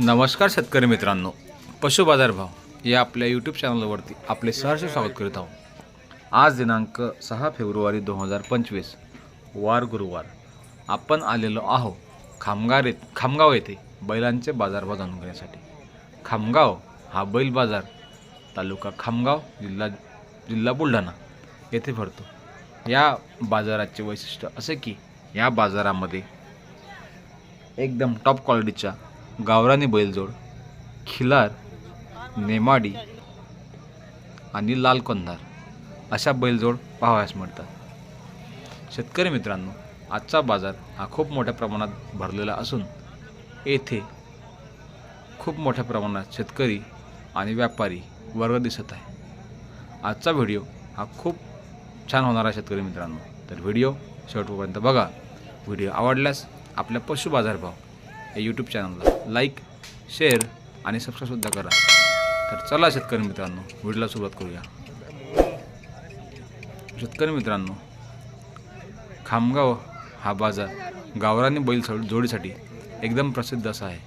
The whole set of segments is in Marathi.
नमस्कार शेतकरी मित्रांनो. पशु बाजारभाव या आपल्या यूट्यूब चॅनलवरती आपले सहर्ष स्वागत करीत आहोत. आज दिनांक सहा फेब्रुवारी दोन हजार पंचवीस वार गुरुवार. आपण आलेलो आहो खामगाव येत खामगाव येथे बैलांचे बाजारभाव जाणून घेण्यासाठी. खामगाव हा बैल बाजार तालुका खामगाव जिल्हा जिल्हा बुलढाणा येथे भरतो. या बाजाराचे वैशिष्ट्य असे की या बाजारामध्ये एकदम टॉप क्वालिटीच्या गावरानी बैलजोड खिलार नेमाडी आणि लाल कंधार अशा बैलजोड पाहावयास मिळतात. शेतकरी मित्रांनो आजचा बाजार हा खूप मोठ्या प्रमाणात भरलेला असून येथे खूप मोठ्या प्रमाणात शेतकरी आणि व्यापारी वर्ग दिसत आहे. आजचा व्हिडिओ हा खूप छान होणार आहे शेतकरी मित्रांनो. तर व्हिडिओ शेवटपर्यंत बघा. व्हिडिओ आवडल्यास आपल्या पशु बाजारभाव या यूट्यूब चॅनलला लाईक शेअर आणि सबस्क्राईबसुद्धा करा. तर चला शेतकरी मित्रांनो व्हिडिओला सुरुवात करूया. शेतकरी मित्रांनो खामगाव हा बाजार गावरानी बैल जोडीसाठी एकदम प्रसिद्ध असा आहे.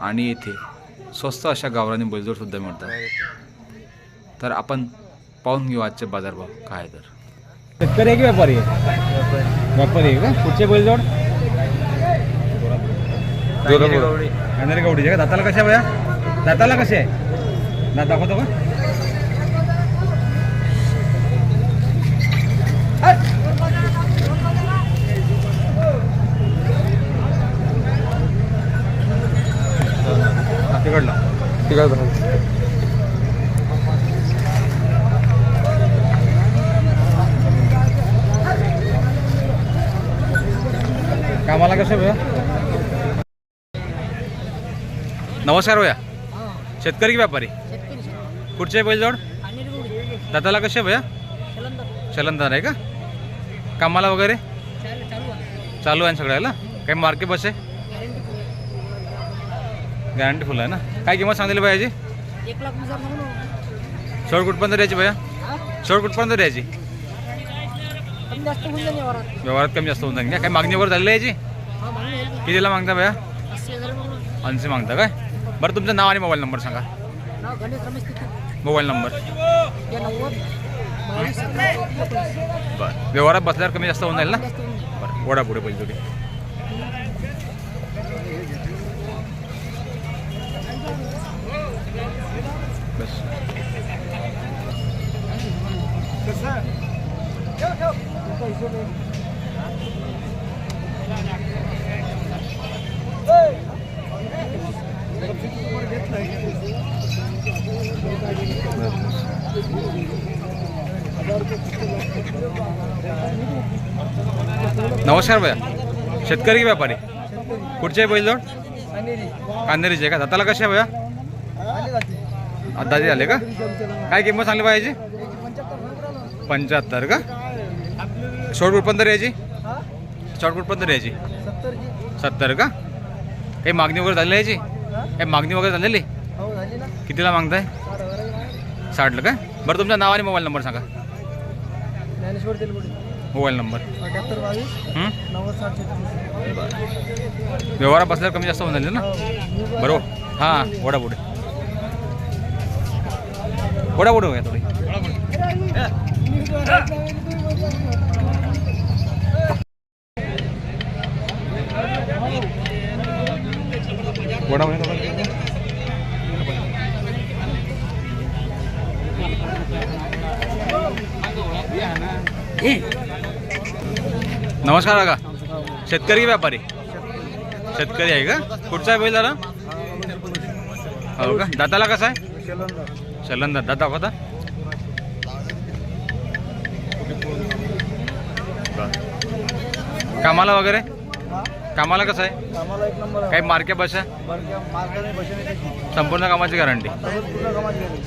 आणि येथे स्वस्त अशा गावरानी बैलजोडसुद्धा मिळतात. तर आपण पाहून घेऊ आजचे बाजारभाव काय आहे तर. शेतकरी आहे की व्यापारी आहे? व्यापारी. आहे का? पुढचे बैलजोड गावडी गवडीचे का? दाताला कशा बया? दाताला कसे आहे? दात दाखवतो का? हा, तिकडला. कामाला कसं बया? नमस्कार भैया. शेतकरी की व्यापारी? कुठचे बैलजोड? दाताला कसे भैया? चलनदार आहे का? कामाला वगैरे? चालू आहे. सगळ्याला? काही मार्के बस? आहे. गॅरंटी फुल आहे ना? काय किंमत सांगितली भैयाची शेवट कुठपर्यंत द्यायची भैया? शेवट कुठपर्यंत द्यायची? व्यवहारात कमी जास्त होऊन जाईल. काय मागणी वगैरे झालेली याची. कितीला मागता भैया? ऐंशी मागता काय? बरं तुमचं नाव आणि मोबाईल नंबर सांगा. नाव गणेश रमेश तिथे. Mobile number. या नव्वद बावीस. बरं व्यवहारात बसल्यावर कमी जास्त होऊन जाईल ना. बरं ओढा पुढे बैल जोडी बस. नमस्कार भैया. शेतकरी की व्यापारी. कुठचे आहे बैलजोड? कांदेरीचे का? दाताला कसे आहे भैया? दादी झाले का? काय किंमत सांगली पाहिजे पंच्याहत्तर का? शॉर्ट कुठपर्यंत यायची? शॉर्ट कुठपर्यंत यायची? सत्तर का? हे मागणी वगैरे झालेली याची हे मागणी वगैरे झालेली? कितीला मागताय? साठला काय? बरं तुमचं नाव आणि मोबाईल नंबर सांगा. ज्ञानेश्वर तेलगुडे. Mobile number. अठ्याहत्तर बावीस हं? नव्वद साठ व्यवहारात बसल्यावर कमी जास्त होऊन झाले ना? बरोबर. हां ओढा पुढे. ओढा पुढे होया थोडी. नमस्कार काका. शेतकरी की व्यापारी? शेतकरी आहे का? कुठचा आहे बैल दादा? हो का? दाताला कसा आहे? चलन दादा बरं. कामाला वगैरे? कामाला कसं आहे? काही मार्के बस? संपूर्ण कामाची गॅरंटी.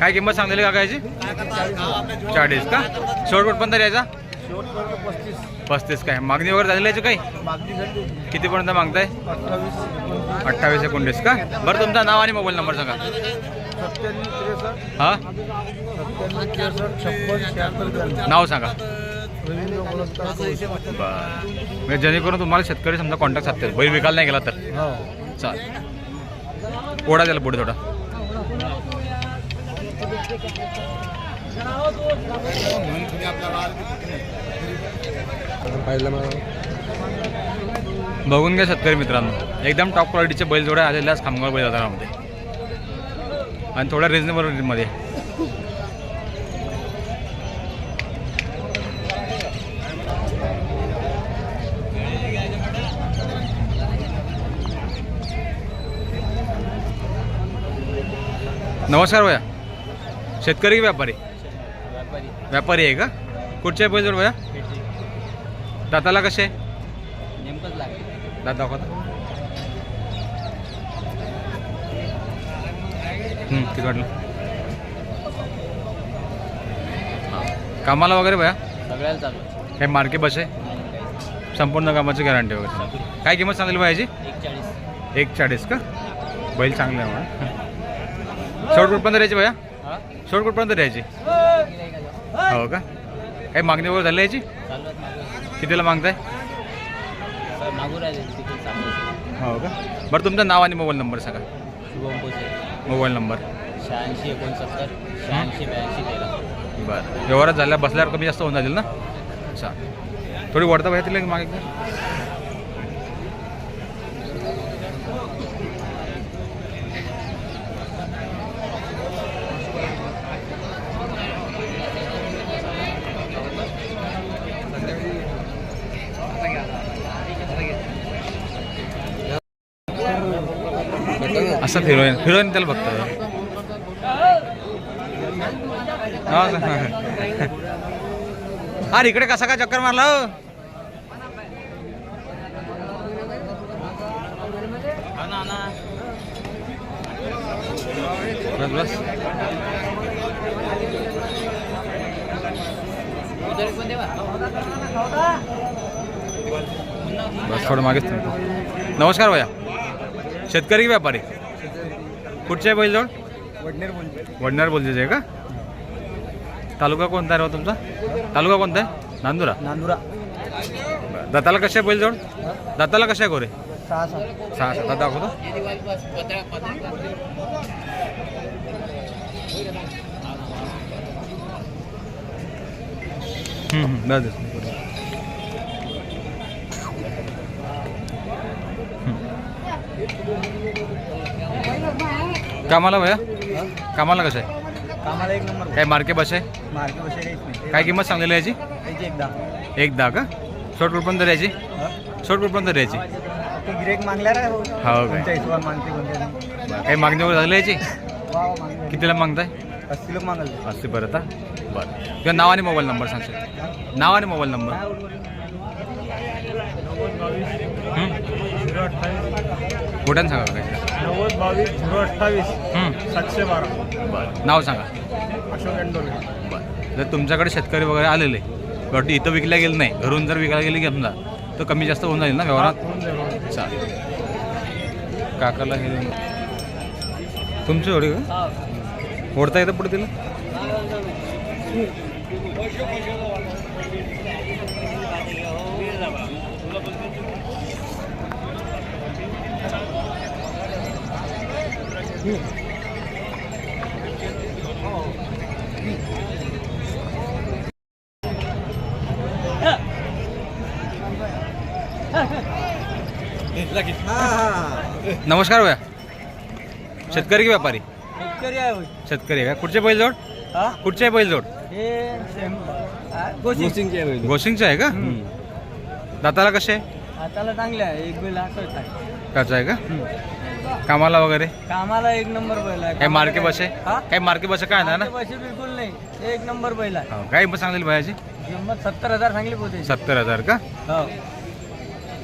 काय किंमत सांगलेली का याची चाळीस का? शेवट पण तरी यायचा? शेवटपर्यंत पस्तीस काय? मागणी वगैरे झालेली याची काही? कितीपर्यंत मागताय? अठ्ठावीस. अठ्ठावीस एकोणतीस का? बरं तुमचं नाव आणि मोबाईल नंबर सांगा. हां? नाव सांगा. बरं. म्हणजे जेणेकरून तुम्हाला शेतकरी समजा कॉन्टॅक्ट साधतील. बैल विकायला नाही गेला तर. हो. चाल ओढा त्याला पुढे थोडा. बघून घ्या शेतकरी मित्रांनो. एकदम टॉप क्वालिटीचे बैल जोड्या आलेल्या खामगाव बैल बाजारामध्ये आणि थोड्या रिजनेबल रेटमध्ये नमस्कार भैया. शेतकरी की व्यापारी. व्यापारी आहे का? कुठचे आहे बैल जोड भैया? दाताला कसे? नेमकंच लागेल. दात दाखवता. तिकडलं. कामाला वगैरे भया? सगळ्याला चालू. काही मार्के बस? आहे संपूर्ण कामाची गॅरंटी वगैरे. काय किंमत सांगली पाहिजे एक चाळीस एक चाळीस का बैल चांगले आहे शॉर्ट कुठपर्यंत द्यायची भया? शॉर्ट कुठपर्यंत द्यायची हो का? काही मागणी वगैरे झाली याची? कितीला मागताय? हो का? बरं तुमचं नाव आणि मोबाईल नंबर सांगा. Shubham Poche mobile number. शहाऐंशी एकोणसत्तर शहाऐंशी ब्याऐंशी तेरा बरं. व्यवहारात झाल्या बसल्यावर कमी जास्त होऊन जाईल ना? अच्छा. थोडी वडता पाहिजे तिला मागे? एकदा. असं फिरोईन फिरोईन त्याला बघतो. अरे इकडे कसा काय चक्कर मारला हो? बस बस. बस थोडं मागेच नमस्कार भैया. शेतकरी की व्यापारी? कुठचे आहे बैलजवळ वडनेर बोलतोय. वडणार बोलते का? तालुका कोणता आहे तुमचा? तालुका कोणता आहे? नांदुरा. नांदुरा. दाताला कशा आहे बैलजवळ दाताला कशा आहे गोरे? सहा सहा सात. दाखवतो. दादा. कामाला भया? कामाला कसं आहे? कामाला एक नंबर. काय मार्के बस? आहे मार्के काहीच नाही. काय किंमत सांगलेली आहे याची? त्याची एकदा एक दहा. का? शॉर्ट कुठपर्यंत द्यायची शॉर्ट कुठपर्यंत द्यायची ते गिरेक मागल्या रे हो. काय? कोणत्या हिशोबाने मागते कोणत्या नाही. बरं. काही मागणी वगैरे झाली याची? वा वा मागले कितीला मागताय? अस्सी लोक मागल अस्सी परत हा बरं. किंवा नाव आणि मोबाईल नंबर सांगशील? नाव आणि मोबाईल नंबर? हं? कुठून सांगा काय? नव्वद बावीस झिरो अठ्ठावीस हं. सातशे बारा. बरं नाव सांगा. अशोक एंडोले. बरं. जर तुमच्याकडे शेतकरी वगैरे आलेले बट इथं विकल्या गेलं नाही घरून जर विकायला गेली समजा तर कमी जास्त होऊन जाईल ना व्यवहारात? चालेल. काकाला हे तुमची एवढी का? ओढता येतं पुढे तिला? नमस्कार भैया। शेतकरी की व्यापारी? शेतकरी आहे होय. शेतकरी आहे का कुठचे बैल जोड हा? कुठचे बैल जोड हे सेम आहे का? दाताला कसे? हाताला चांगले आहे एक बैल हातात आहे त्याचं आहे का? कामाला वगैरे? कामाला एक नंबर बैल आहे. काय मार्के बसे? हा? काय मार्के बसे काय ना? ना पैसे बिलकुल नाही. एक नंबर बैल आहे. हो, काय सांगेल भयाची किंमत सत्तर हजार सांगली पोते. सत्तर हजार का? हो.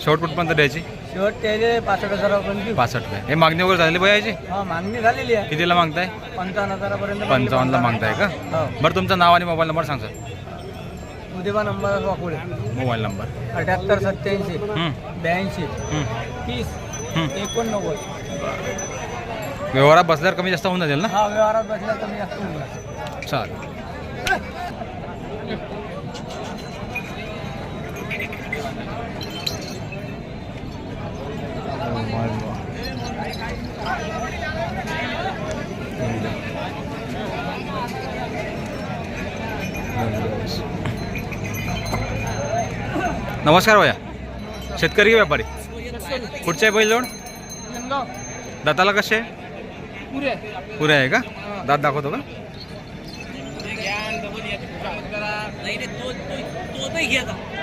कुठपर्यंत द्यायची? शेवट त्याले पासष्ट हजारापर्यंत. पासष्ट काय? हे मागणी वगैरे झाली भयाची हा मागणी झालेली आहे. कितीला मागताय? पंचावन्न हजारापर्यंत पंचावन्नला मागताय. का? हो. बरं तुमचं नाव आणि मोबाईल नंबर सांग. सर उद्या नंबर वाकुळे. Mobile number. अठ्याहत्तर सत्याऐंशी ब्याऐंशी. तीस. एकोणनव्वद. व्यवहारात बसल्यावर कमी जास्त होऊन जाईल ना? हा व्यवहारात बसल्यावर कमी जास्त होऊन जाईल चालेल. नमस्कार भैया. शेतकरी व्यापारी? कुठचे बैल जोड दाताला कसे पुरे पुरे आहे का दात दाखवतो का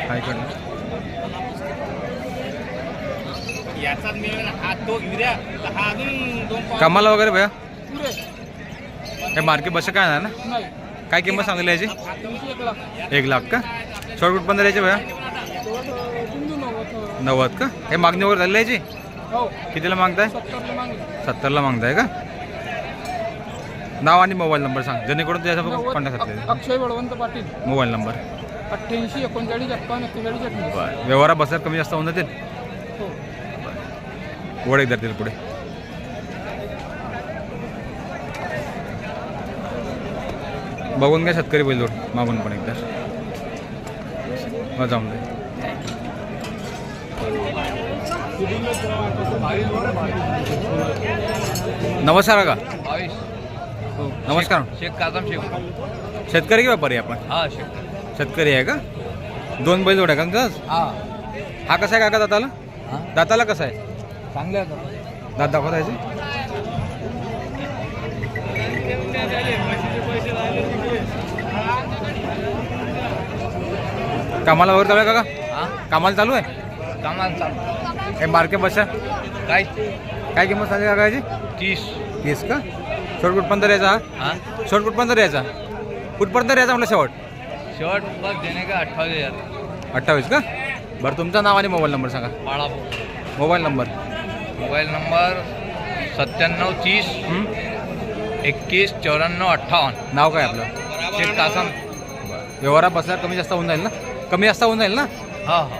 हा. कामाला वगैरे भैया पुरे काय मार्केट बस काय ना काय किंमत सांगली याची एक लाख का शॉर्ट पण द्यायचे भैया नव्वद का काही मागणी वगैरे झाली याची हो कितीला मागताय? सत्तरला मागताय का? नाव आणि मोबाईल नंबर सांग. जेणेकरून त्याचा कॉन्टॅक्ट करता अक्षय बळवंत पाटील. Mobile number. अठ्ठ्याऐंशी एकोणचाळीस एक्केचाळीस अठ्ठावीस बरं. व्यवहारा बसर कमी जास्त होऊन जातील? हो. वड एकदा देतील पुढे. बघून घ्या शेतकरी बैल जोड मागून पण एकदा. जाऊन दे. नमस्कार का नमस्कार. शेख कादम शेख. शेतकरी की व्यापारी आपण? हा शेख. शेतकरी आहे का? दोन बैल जोड आहे का? हा. हा कसा आहे काका दाताला? हा? दाताला कसा आहे? चांगले आहे दात दाखवता याचे कामाला वगैरे चालू आहे काका? हा? कामाला चालू आहे? कामाला चालू. हे मार्केट बसच्या काय? काय किंमत सांगली काका याची? तीस. तीस का? शेवट कुठपर्यंत यायचा हा? शेवट कुठपर्यंत यायचा कुठपर्यंत यायचा म्हटलं शेवट? शर्ट बस देणे का अठ्ठावीस हजार? अठ्ठावीस का? बरं तुमचं नाव आणि मोबाईल नंबर सांगा. बाळा मोबाईल नंबर. मोबाईल नंबर सत्त्याण्णव तीस हं? एकवीस चौऱ्याण्णव अठ्ठावन्न. नाव काय आपलं? शेख कासम व्यवहारात बसल्यावर कमी जास्त होऊन जाईल ना? कमी जास्त होऊन जाईल ना? हा हा.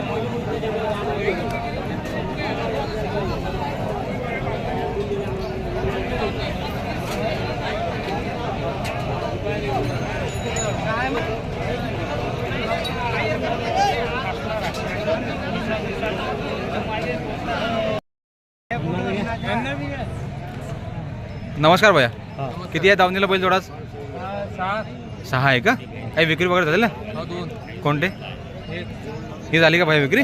नमस्कार भैया. किती आहे दावणीला बैल जोडाच सहा आहे का? काही विक्री वगैरे झाली ना? कोणते? ही झाली का भाई विक्री?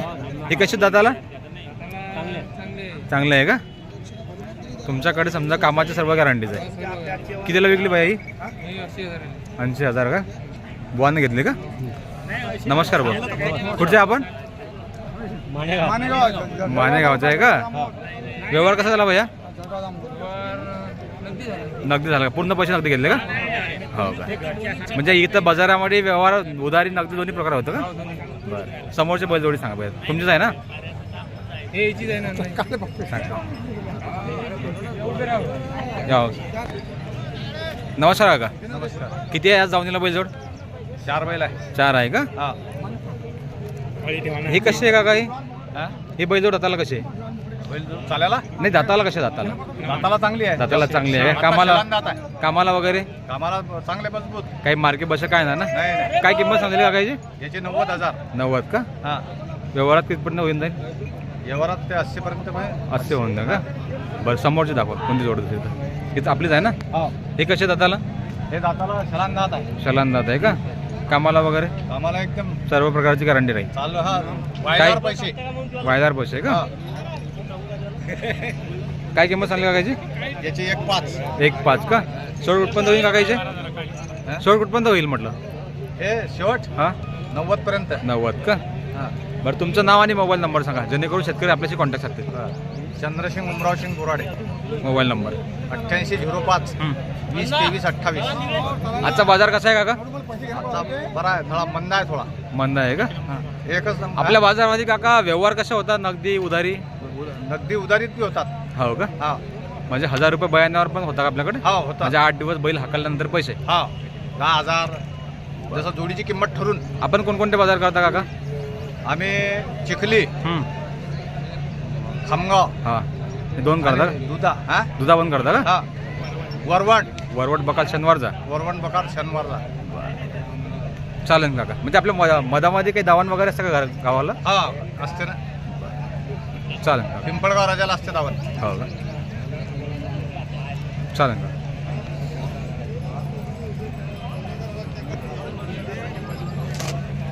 ही कशी दाताला चांगले चांगलं आहे का? तुमच्याकडे समजा कामाची सर्व गॅरंटीज आहे. कितीला विकली बाई ही? ऐंशी हजार का? बुवाने घेतली का? नमस्कार भाऊ कुठचे आपण? माने गावचा आहे का? व्यवहार कसा झाला भैया? नगदी झाला का? पूर्ण पैसे नगदी घेतले का? हो का? म्हणजे इथं बाजारामध्ये व्यवहार उधारी नगदी दोन्ही प्रकार होतं का? बरं. समोरचे बैलजोडी सांगा भैया तुमचीच आहे ना? सांगा. या हो. नमस्कार काका. नमस्कार. किती आहे आज जाऊनीला बैलजोड? चार बैल आहे. चार आहे का? हा. ही कशी आहे काका ही? हा? ही बैलजोड दाताला कशी आहे? बैल चालायला? नाही दाताला कशी दाताला दाताला चांगली आहे. दाताला चांगली आहे. कामाला शहाण दात आहे. कामाला वगैरे? कामाला चांगले मजबूत. काही मार्केट बस काय ना ना? नाही नाही. काय किंमत सांगली काकाची याचे नव्वद हजार. नव्वद का? हा. व्यवहारात कितपर्यंत होऊन जाईल? व्यवहारात ते अस्सी पर्यंत अस्सी होऊन जाईल का? बरं समोरचे दाखवा. कोणती जोडत तिथं इथं आपलीच आहे ना? हा. हे कसे दाताला हे दाताला शलान दात आहे. शलान दात आहे का? कामाला वगैरे? कामाला एकदम सर्व प्रकारची गॅरंटी राहील. चालू हा. वायदार पैसे. वायदार पैसे. का? काय किंमत सांगली काकाची? याचे एक पाच. एक पाच का? सोड कुठपर्यंत होईल काकाचे? हा? सोड कुठपर्यंत होईल म्हटलं? हे शेवट? हां? नव्वद पर्यंत. नव्वद का? हा. बरं तुमचं नाव आणि मोबाईल नंबर सांगा. जेणेकरून शेतकरी आपल्याशी कॉन्टॅक्ट साधतील. हा. Chandrasing Umrao Singh Borade mobile number. अठ्ठ्याऐंशी झिरो पाच. हं. वीस तेवीस अठ्ठावीस. आजचा बाजार कसा आहे काका? आता बरा आहे थोडा मंद आहे थोडा. मंद आहे का? एकच नंबर. आपल्या बाजारामध्ये काका व्यवहार कशा होतात नगदी उधारी? नगदी उधारीत बी होतात. हो का? हा. म्हणजे हजार रुपये बयाण्यावर पण होता का आपल्याकडे? हा होतात. म्हणजे आठ दिवस बैल हाकलल्यानंतर पैसे? हा. दहा हजार जसं जोडीची किंमत ठरून. आपण कोणकोणते बाजार करता काका? आम्ही चिखली. खामगाव. हा. हे दोन करता का? दुधा हा? दुधा पण करता का? हा. वरवण. वरवट बकाल शनिवारचा वरवण बकार शनिवारला चालेल काका. म्हणजे आपल्या मधा- मधामध्ये काही दावण वगैरे असतं का घर- गावाला? हा असते ना. चालेल. पिंपळगाव राजाला असते दावण. हो का? चालेल. काका